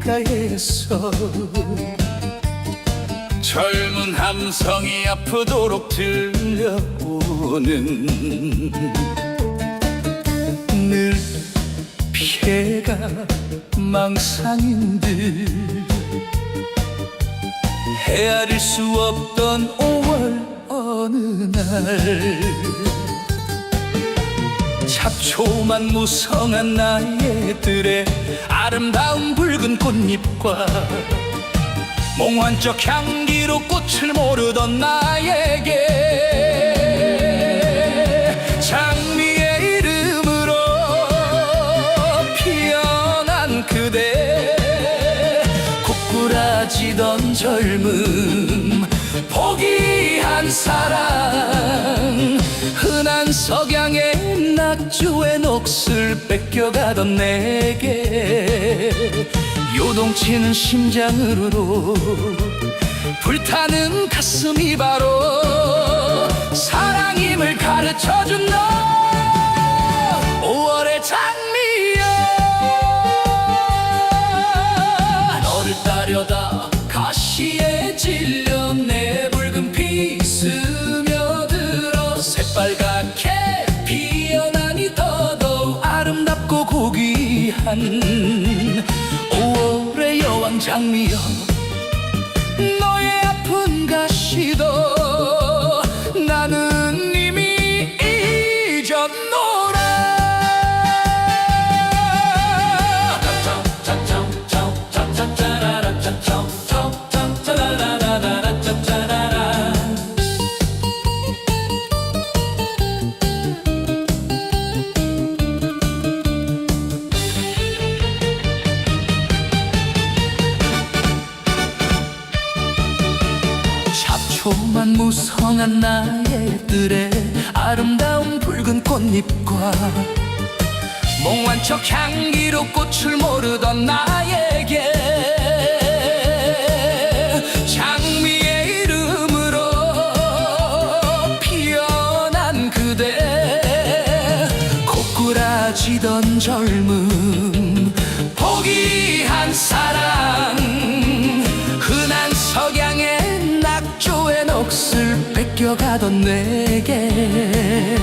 들렸어 젊은 함성이 아프도록 들려오는 늘 피해가 망상인 듯 헤아릴 수 없던 5월 어느 날 잡초만 무성한 나의 들에 아름다운 붉은 꽃잎과 몽환적 향기로 꽃을 모르던 나에게 장미의 이름으로 피어난 그대 고꾸라지던 젊음 포기한 사랑 흔한 석양의 낙주의 녹슬 뺏겨가던 내게 요동치는 심장으로 불타는 가슴이 바로 사랑임을 가르쳐준 너. 5월의 장미 고귀한 5월의 여왕 장미여 너의 아픈 가시도 나는 이미 잊었노 초만 무성한 나의 뜰에 아름다운 붉은 꽃잎과 몽환 척 향기로 꽃을 모르던 나에게 장미의 이름으로 피어난 그대 고꾸라지던 젊음 포기한 사랑 녹슬 뺏겨가던 내게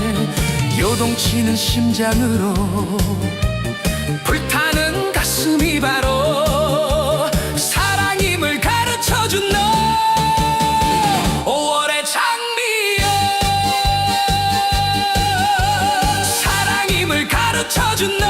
요동치는 심장으로 불타는 가슴이 바로 사랑임을 가르쳐준 너. 5월의 장미여. 사랑임을 가르쳐준 너